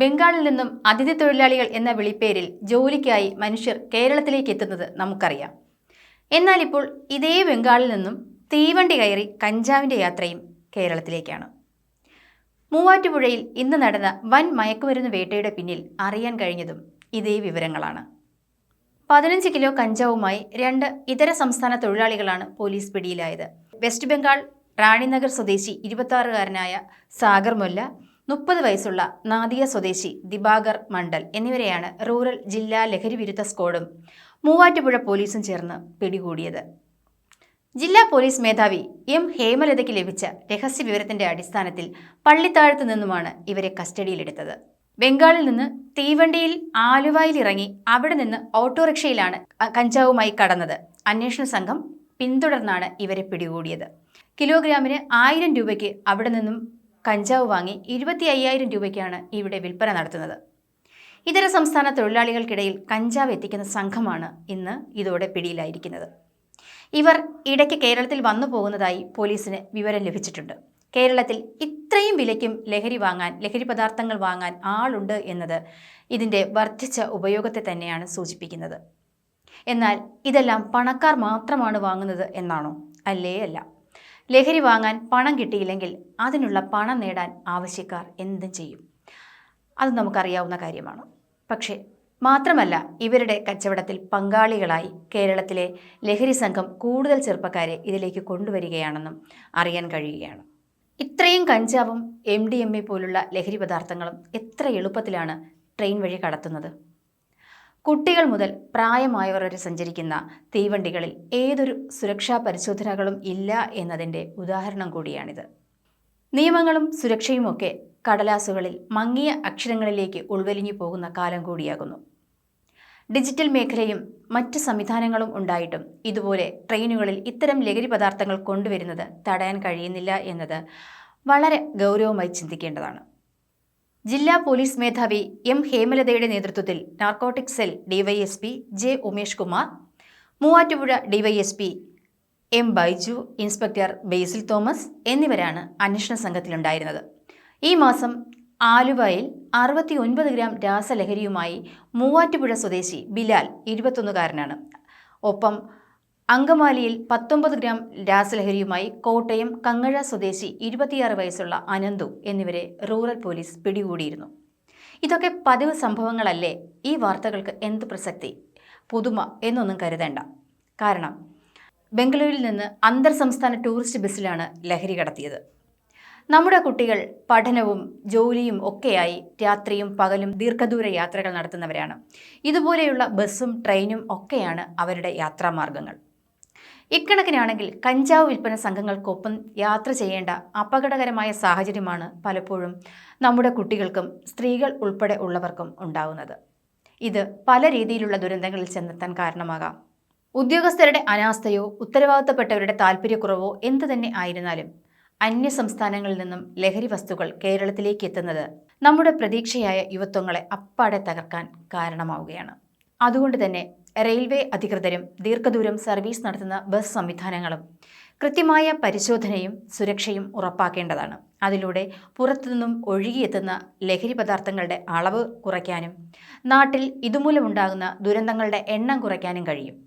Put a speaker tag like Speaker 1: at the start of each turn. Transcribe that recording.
Speaker 1: ബംഗാളിൽ നിന്നും അതിഥി തൊഴിലാളികൾ എന്ന വിളിപ്പേരിൽ ജോലിക്കായി മനുഷ്യർ കേരളത്തിലേക്ക് എത്തുന്നത് നമുക്കറിയാം. എന്നാൽ ഇപ്പോൾ ഇതേ ബംഗാളിൽ നിന്നും തീവണ്ടി കയറി കഞ്ചാവിന്റെ യാത്രയും കേരളത്തിലേക്കാണ്. മൂവാറ്റുപുഴയിൽ ഇന്ന് നടന്ന വൻ മയക്കുമരുന്ന് വേട്ടയുടെ പിന്നിൽ അറിയാൻ കഴിഞ്ഞതും ഇതേ വിവരങ്ങളാണ്. പതിനഞ്ച് കിലോ കഞ്ചാവുമായി രണ്ട് ഇതര സംസ്ഥാന തൊഴിലാളികളാണ് പോലീസ് പിടിയിലായത്. വെസ്റ്റ് ബംഗാൾ റാണിനഗർ സ്വദേശി ഇരുപത്താറുകാരനായ സാഗർ മൊല്ല മുപ്പത് വയസ്സുള്ള നാദിയ സ്വദേശി ദിബാഗർ മണ്ഡൽ എന്നിവരെയാണ് റൂറൽ ജില്ലാ ലഹരി വിരുദ്ധ സ്ക്വാഡും മൂവാറ്റുപുഴ പോലീസും ചേർന്ന് പിടികൂടിയത്. ജില്ലാ പോലീസ് മേധാവി എം ഹേമലതയ്ക്ക് ലഭിച്ച രഹസ്യ വിവരത്തിന്റെ അടിസ്ഥാനത്തിൽ പള്ളിത്താഴത്ത് നിന്നുമാണ് ഇവരെ കസ്റ്റഡിയിലെടുത്തത്. ബംഗാളിൽ നിന്ന് തീവണ്ടിയിൽ ആലുവയിൽ ഇറങ്ങി അവിടെ നിന്ന് ഓട്ടോറിക്ഷയിലാണ് കഞ്ചാവുമായി കടന്നത്. അന്വേഷണ സംഘം പിന്തുടർന്നാണ് ഇവരെ പിടികൂടിയത്. കിലോഗ്രാമിന് ആയിരം രൂപയ്ക്ക് അവിടെ നിന്നും കഞ്ചാവ് വാങ്ങി ഇരുപത്തി അയ്യായിരം രൂപയ്ക്കാണ് ഇവിടെ വിൽപ്പന നടത്തുന്നത്. ഇതര സംസ്ഥാന തൊഴിലാളികൾക്കിടയിൽ കഞ്ചാവ് എത്തിക്കുന്ന സംഘമാണ് ഇന്ന് ഇതോടെ പിടിയിലായിരിക്കുന്നത്. ഇവർ ഇടയ്ക്ക് കേരളത്തിൽ വന്നു പോകുന്നതായി പോലീസിന് വിവരം ലഭിച്ചിട്ടുണ്ട്. കേരളത്തിൽ ഇത്രയും വിലയ്ക്കും ലഹരി വാങ്ങാൻ ലഹരി പദാർത്ഥങ്ങൾ വാങ്ങാൻ ആളുണ്ട് എന്നത് ഇതിന്റെ വർദ്ധിച്ച ഉപയോഗത്തെ തന്നെയാണ് സൂചിപ്പിക്കുന്നത്. എന്നാൽ ഇതെല്ലാം പണക്കാർ മാത്രമാണ് വാങ്ങുന്നത് എന്നാണോ? അല്ലേ അല്ല. ലഹരി വാങ്ങാൻ പണം കിട്ടിയില്ലെങ്കിൽ അതിനുള്ള പണം നേടാൻ ആവശ്യക്കാർ എന്തും ചെയ്യും. അത് നമുക്കറിയാവുന്ന കാര്യമാണ്. പക്ഷേ മാത്രമല്ല ഇവരുടെ കച്ചവടത്തിൽ പങ്കാളികളായി കേരളത്തിലെ ലഹരി സംഘം കൂടുതൽ ചെറുപ്പക്കാരെ ഇതിലേക്ക് കൊണ്ടുവരികയാണെന്നും അറിയാൻ കഴിയുകയാണ്. ഇത്രയും കഞ്ചാവും എം ഡി എം എ പോലുള്ള ലഹരി പദാർത്ഥങ്ങളും എത്ര എളുപ്പത്തിലാണ് ട്രെയിൻ വഴി കടത്തുന്നത്? കുട്ടികൾ മുതൽ പ്രായമായവർ വരെ സഞ്ചരിക്കുന്ന തീവണ്ടികളിൽ ഏതൊരു സുരക്ഷാ പരിശോധനകളും ഇല്ല എന്നതിന്റെ ഉദാഹരണം കൂടിയാണിത്. നിയമങ്ങളും സുരക്ഷയുമൊക്കെ കടലാസുകളിൽ മങ്ങിയ അക്ഷരങ്ങളിലേക്ക് ഉൾവലിഞ്ഞു പോകുന്ന കാലം കൂടിയാകുന്നു. ഡിജിറ്റൽ മേഖലയും മറ്റ് സംവിധാനങ്ങളും ഉണ്ടായിട്ടും ഇതുപോലെ ട്രെയിനുകളിൽ ഇത്തരം ലഹരി പദാർത്ഥങ്ങൾ കൊണ്ടുവരുന്നത് തടയാൻ കഴിയുന്നില്ല എന്നത് വളരെ ഗൗരവമായി ചിന്തിക്കേണ്ടതാണ്. ജില്ലാ പോലീസ് മേധാവി എം ഹേമലതയുടെ നേതൃത്വത്തിൽ narcotic cell DYSP J Umesh Kumar Muvattupuzha DYSP M Baiju inspector Basil Thomas എന്നിവരാണ് അന്വേഷണ സംഘത്തിലുണ്ടായിരുന്നത്. ഈ മാസം ആലുവയിൽ അറുപത്തി ഒൻപത് ഗ്രാം രാസലഹരിയുമായി മൂവാറ്റുപുഴ സ്വദേശി ബിലാൽ ഇരുപത്തൊന്നുകാരനാണ്. ഒപ്പം അങ്കമാലിയിൽ പത്തൊമ്പത് ഗ്രാം രാസലഹരിയുമായി കോട്ടയം കങ്ങഴ സ്വദേശി ഇരുപത്തിയാറ് വയസ്സുള്ള അനന്തു എന്നിവരെ റൂറൽ പോലീസ് പിടികൂടിയിരുന്നു. ഇതൊക്കെ പതിവ് സംഭവങ്ങളല്ലേ? ഈ വാർത്തകൾക്ക് എന്ത് പ്രസക്തി? പുതുമ എന്നൊന്നും കരുതേണ്ട. കാരണം ബംഗളൂരിൽ നിന്ന് അന്തർ സംസ്ഥാന ടൂറിസ്റ്റ് ബസ്സിലാണ് ലഹരി കടത്തിയത്. നമ്മുടെ കുട്ടികൾ പഠനവും ജോലിയും ഒക്കെയായി രാത്രിയും പകലും ദീർഘദൂര യാത്രകൾ നടത്തുന്നവരാണ്. ഇതുപോലെയുള്ള ബസ്സും ട്രെയിനും ഒക്കെയാണ് അവരുടെ യാത്രാമാർഗങ്ങൾ. ഇക്കണക്കിനാണെങ്കിൽ കഞ്ചാവ് വിൽപ്പന സംഘങ്ങൾക്കൊപ്പം യാത്ര ചെയ്യേണ്ട അപകടകരമായ സാഹചര്യമാണ് പലപ്പോഴും നമ്മുടെ കുട്ടികൾക്കും സ്ത്രീകൾ ഉൾപ്പെടെ ഉള്ളവർക്കും ഉണ്ടാകുന്നത് ഇത് പല രീതിയിലുള്ള ദുരന്തങ്ങളിൽ ചെന്നെത്താൻ കാരണമാകാം. ഉദ്യോഗസ്ഥരുടെ അനാസ്ഥയോ ഉത്തരവാദിത്തപ്പെട്ടവരുടെ താല്പര്യക്കുറവോ എന്തു തന്നെ ആയിരുന്നാലും അന്യ സംസ്ഥാനങ്ങളിൽ നിന്നും ലഹരി വസ്തുക്കൾ കേരളത്തിലേക്ക് എത്തുന്നത് നമ്മുടെ പ്രതീക്ഷയായ യുവത്വങ്ങളെ അപ്പാടെ തകർക്കാൻ കാരണമാവുകയാണ്. അതുകൊണ്ട് തന്നെ റെയിൽവേ അധികൃതരും ദീർഘദൂരം സർവീസ് നടത്തുന്ന ബസ് സംവിധാനങ്ങളും കൃത്യമായ പരിശോധനയും സുരക്ഷയും ഉറപ്പാക്കേണ്ടതാണ്. അതിലൂടെ പുറത്തുനിന്നും ഒഴുകിയെത്തുന്ന ലഹരി പദാർത്ഥങ്ങളുടെ അളവ് കുറയ്ക്കാനും നാട്ടിൽ ഇതുമൂലമുണ്ടാകുന്ന ദുരന്തങ്ങളുടെ എണ്ണം കുറയ്ക്കാനും കഴിയും.